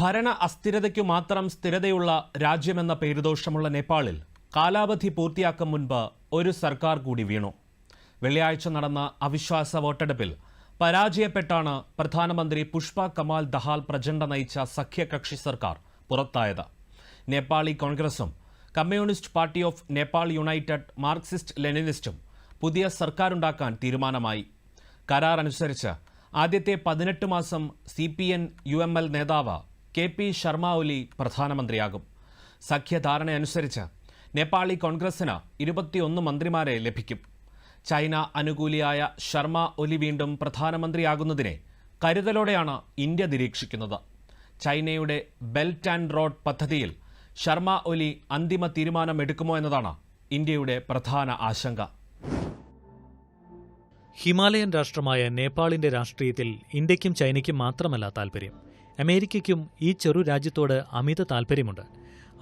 ഭരണ അസ്ഥിരതയ്ക്കു മാത്രം സ്ഥിരതയുള്ള രാജ്യമെന്ന പേരുദോഷമുള്ള നേപ്പാളിൽ കാലാവധി പൂർത്തിയാക്കും മുൻപ് ഒരു സർക്കാർ കൂടി വീണു. വെള്ളിയാഴ്ച നടന്ന അവിശ്വാസ വോട്ടെടുപ്പിൽ പരാജയപ്പെട്ടാണ് പ്രധാനമന്ത്രി പുഷ്പ കമാൽ ദഹാൽ പ്രചണ്ഡ നയിച്ച സഖ്യകക്ഷി സർക്കാർ പുറത്തായത്. നേപ്പാളി കോൺഗ്രസും communist party of Nepal united Marxist ലെനിനിസ്റ്റും പുതിയ സർക്കാരുണ്ടാക്കാൻ തീരുമാനമായി. കരാർ അനുസരിച്ച് ആദ്യത്തെ പതിനെട്ട് മാസം C P N U M L നേതാവ് കെ പി ശർമ്മ ഒലി പ്രധാനമന്ത്രിയാകും. സഖ്യധാരണയനുസരിച്ച് നേപ്പാളി കോൺഗ്രസിന് ഇരുപത്തിയൊന്ന് മന്ത്രിമാരെ ലഭിക്കും. ചൈന അനുകൂലിയായ ശർമ്മ ഒലി വീണ്ടും പ്രധാനമന്ത്രിയാകുന്നതിനെ കരുതലോടെയാണ് ഇന്ത്യ നിരീക്ഷിക്കുന്നത്. ചൈനയുടെ ബെൽറ്റ് ആൻഡ് റോഡ് പദ്ധതിയിൽ ശർമ്മ ഒലി അന്തിമ തീരുമാനമെടുക്കുമോ എന്നതാണ് ഇന്ത്യയുടെ പ്രധാന ആശങ്ക. ഹിമാലയൻ രാഷ്ട്രമായ നേപ്പാളിന്റെ രാഷ്ട്രീയത്തിൽ ഇന്ത്യക്കും ചൈനയ്ക്കും മാത്രമല്ല താൽപര്യം. അമേരിക്കയ്ക്കും ഈ ചെറു രാജ്യത്തോട് അമിത താൽപ്പര്യമുണ്ട്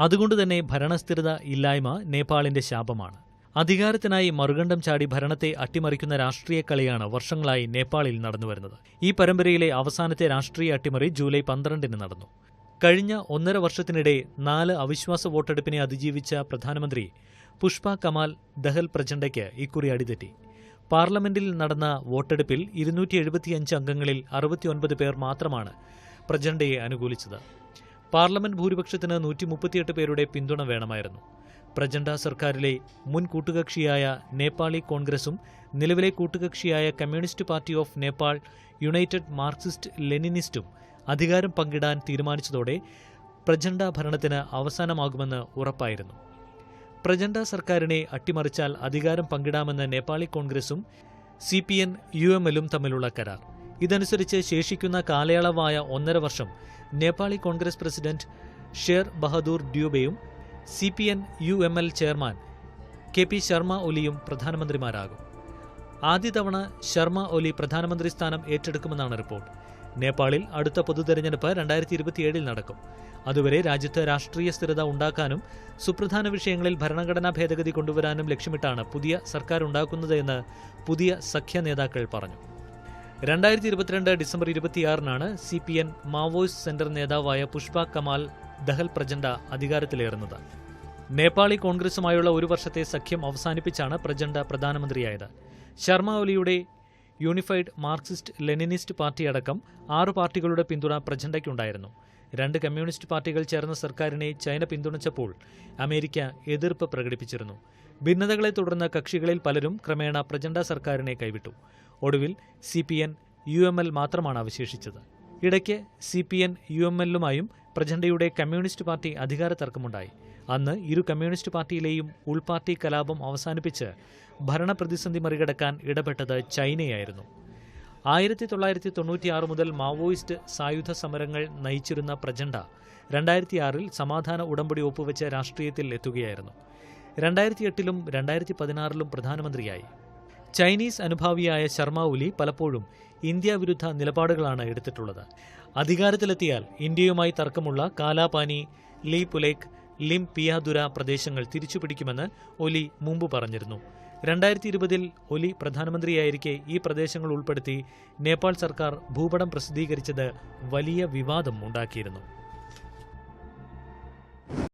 അതുകൊണ്ട് തന്നെ ഭരണസ്ഥിരത ഇല്ലായ്മ നേപ്പാളിന്റെ ശാപമാണ്. അധികാരത്തിനായി മറുകണ്ഠം ചാടി ഭരണത്തെ അട്ടിമറിക്കുന്ന രാഷ്ട്രീയ കളിയാണ് വർഷങ്ങളായി നേപ്പാളിൽ നടന്നുവരുന്നത്. ഈ പരമ്പരയിലെ അവസാനത്തെ രാഷ്ട്രീയ അട്ടിമറി ജൂലൈ പന്ത്രണ്ടിന് നടന്നു. കഴിഞ്ഞ ഒന്നര വർഷത്തിനിടെ നാല് അവിശ്വാസ വോട്ടെടുപ്പിനെ അതിജീവിച്ച പ്രധാനമന്ത്രി പുഷ്പ കമാൽ ദഹൽ പ്രചണ്ഡയ്ക്ക് ഇക്കുറി അടിതെറ്റി. പാർലമെന്റിൽ നടന്ന വോട്ടെടുപ്പിൽ ഇരുന്നൂറ്റി എഴുപത്തിയഞ്ച് അംഗങ്ങളിൽ അറുപത്തിയൊൻപത് പേർ മാത്രമാണ് പ്രചണ്ഡയെ അനുകൂലിച്ചത്. പാർലമെന്റ് ഭൂരിപക്ഷത്തിന് നൂറ്റി മുപ്പത്തിയെട്ട് പേരുടെ പിന്തുണ വേണമായിരുന്നു. പ്രചണ്ഡ സർക്കാരിലെ മുൻ കൂട്ടുകക്ഷിയായ നേപ്പാളി കോൺഗ്രസും നിലവിലെ കൂട്ടുകക്ഷിയായ communist party of Nepal united Marxist ലെനിനിസ്റ്റും അധികാരം പങ്കിടാൻ തീരുമാനിച്ചതോടെ പ്രചണ്ഡ ഭരണത്തിന് അവസാനമാകുമെന്ന് ഉറപ്പായിരുന്നു. പ്രചണ്ഡ സർക്കാരിനെ അട്ടിമറിച്ചാൽ അധികാരം പങ്കിടാമെന്ന് നേപ്പാളി കോൺഗ്രസും C P N U M എല്ലും തമ്മിലുള്ള കരാർ. ഇതനുസരിച്ച് ശേഷിക്കുന്ന കാലയളവായ ഒന്നര വർഷം Nepali Congress president Sher Bahadur ഡ്യൂബയും C P N U M L chairman K P Sharma ഒലിയും പ്രധാനമന്ത്രിമാരാകും. ആദ്യ തവണ ശർമ്മ ഒലി പ്രധാനമന്ത്രി സ്ഥാനം ഏറ്റെടുക്കുമെന്നാണ് റിപ്പോർട്ട്. നേപ്പാളിൽ അടുത്ത പൊതു പൊതുതെരഞ്ഞെടുപ്പ് രണ്ടായിരത്തി ഇരുപത്തിയേഴിൽ നടക്കും. അതുവരെ രാജ്യത്ത് രാഷ്ട്രീയ സ്ഥിരത ഉണ്ടാക്കാനും സുപ്രധാന വിഷയങ്ങളിൽ ഭരണഘടനാ ഭേദഗതി കൊണ്ടുവരാനും ലക്ഷ്യമിട്ടാണ് പുതിയ സർക്കാർ ഉണ്ടാക്കുന്നതെന്ന് പുതിയ സഖ്യ നേതാക്കൾ പറഞ്ഞു. രണ്ടായിരത്തി ഇരുപത്തിരണ്ട് December ഇരുപത്തിയാറിനാണ് C P N Maoist centre നേതാവായ പുഷ്പ കമാൽ ദഹൽ പ്രചണ്ഡ അധികാരത്തിലേറുന്നത്. നേപ്പാളി കോൺഗ്രസുമായുള്ള ഒരു വർഷത്തെ സഖ്യം അവസാനിപ്പിച്ചാണ് പ്രചണ്ഡ പ്രധാനമന്ത്രിയായത്. ശർമ്മ ഒലിയുടെ യൂണിഫൈഡ് മാർക്സിസ്റ്റ് ലെനിനിസ്റ്റ് പാർട്ടി അടക്കം ആറു പാർട്ടികളുടെ പിന്തുണ പ്രചണ്ഡയ്ക്കുണ്ടായിരുന്നു രണ്ട് കമ്മ്യൂണിസ്റ്റ് പാർട്ടികൾ ചേർന്ന സർക്കാരിനെ ചൈന പിന്തുണച്ചപ്പോൾ അമേരിക്ക എതിർപ്പ് പ്രകടിപ്പിച്ചിരുന്നു. ഭിന്നതകളെ തുടർന്ന് കക്ഷികളിൽ പലരും ക്രമേണ പ്രചണ്ഡ സർക്കാരിനെ കൈവിട്ടു. ഒടുവിൽ C P N U M L മാത്രമാണ് അവശേഷിച്ചത്. ഇടയ്ക്ക് C P N U M എല്ലുമായും പ്രചണ്ഡയുടെ കമ്മ്യൂണിസ്റ്റ് പാർട്ടി അധികാര തർക്കമുണ്ടായി അന്ന് ഇരു കമ്മ്യൂണിസ്റ്റ് പാർട്ടിയിലെയും ഉൾപാർട്ടി കലാപം അവസാനിപ്പിച്ച് ഭരണ പ്രതിസന്ധി മറികടക്കാൻ ഇടപെട്ടത് ചൈനയായിരുന്നു. ആയിരത്തി തൊള്ളായിരത്തി തൊണ്ണൂറ്റിയാറ് മുതൽ മാവോയിസ്റ്റ് സായുധ സമരങ്ങൾ നയിച്ചിരുന്ന പ്രചണ്ഡ രണ്ടായിരത്തിയാറിൽ സമാധാന ഉടമ്പടി ഒപ്പുവെച്ച രാഷ്ട്രീയത്തിൽ എത്തുകയായിരുന്നു. രണ്ടായിരത്തി എട്ടിലും രണ്ടായിരത്തി പതിനാറിലും പ്രധാനമന്ത്രിയായി. ചൈനീസ് അനുഭാവിയായ ശർമ്മ ഒലി പലപ്പോഴും ഇന്ത്യ വിരുദ്ധ നിലപാടുകളാണ് എടുത്തിട്ടുള്ളത്. അധികാരത്തിലെത്തിയാൽ ഇന്ത്യയുമായി തർക്കമുള്ള കാലാപാനി ലീ പുലേക്ക് ലിം പിയാദുര പ്രദേശങ്ങൾ തിരിച്ചുപിടിക്കുമെന്ന് ഒലി മുമ്പ് പറഞ്ഞിരുന്നു. രണ്ടായിരത്തി ഇരുപതിൽ ഒലി പ്രധാനമന്ത്രിയായിരിക്കെ ഈ പ്രദേശങ്ങൾ ഉൾപ്പെടുത്തി നേപ്പാൾ സർക്കാർ ഭൂപടം പ്രസിദ്ധീകരിച്ചത് വലിയ വിവാദം ഉണ്ടാക്കിയിരുന്നു.